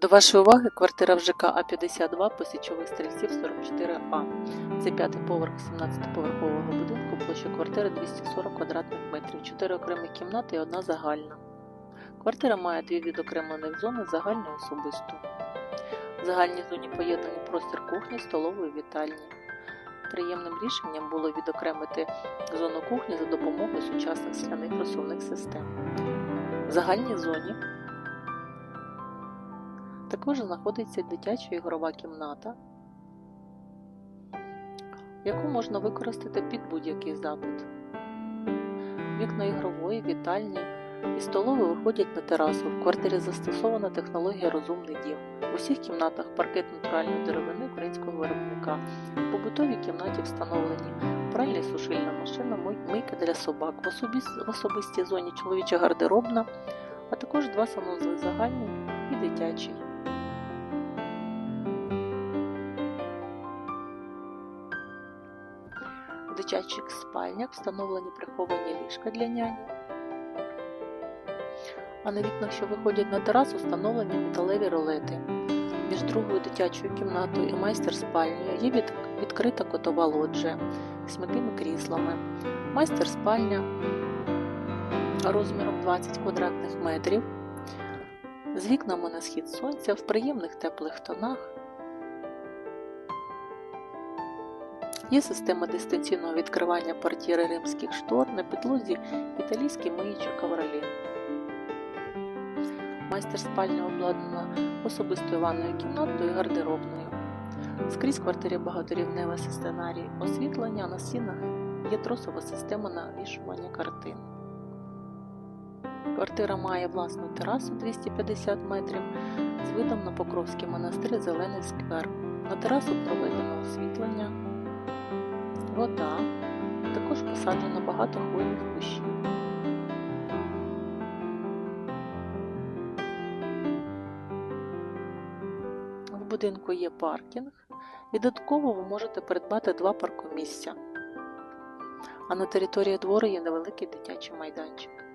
До вашої уваги квартира в ЖК А52 по січових стрільців 44А. Це п'ятий поверх 17-поверхового будинку, площа квартири 240 квадратних метрів, 4 окремі кімнати і одна загальна. Квартира має дві відокремлених зони загальну і особисту. В загальній зоні поєднані простір кухні, столової вітальні. Приємним рішенням було відокремити зону кухні за допомогою сучасних скляних розсувних систем. В загальній зоні також знаходиться дитяча ігрова кімната, яку можна використати під будь-який запит. Вікна ігрової, вітальні і столової виходять на терасу. В квартирі застосована технологія Розумний дім. В усіх кімнатах паркет натуральної деревини українського виробника. В побутовій кімнаті встановлені пральна і сушильна машина, мий- мийка для собак. В особистій зоні чоловіча гардеробна, а також два санузли загальний і дитячий. Дитячих спальнях встановлені приховані ліжка для няні. А на вікнах, що виходять на терасу, встановлені металеві ролети. Між другою дитячою кімнатою і майстер спальнею є від- відкрита котова лоджія з м'якими кріслами. Майстер спальня розміром 20 квадратних метрів з вікнами на схід сонця в приємних теплих тонах. Є система дистанційного відкривання портьєри римських штор на підлозі італійський миючий ковролін. Майстер спальня обладнана особистою ванною кімнатою і гардеробною. Скрізь квартирі багаторівневе сценарій освітлення, на стінах є тросова система навішування картин. Квартира має власну терасу 250 метрів з видом на Покровський монастир Зелений сквер. На терасу проведено освітлення, вода, також посаджено багато хвойних кущів. В будинку є паркінг і додатково ви можете придбати два паркомісця. А на території двору є невеликий дитячий майданчик.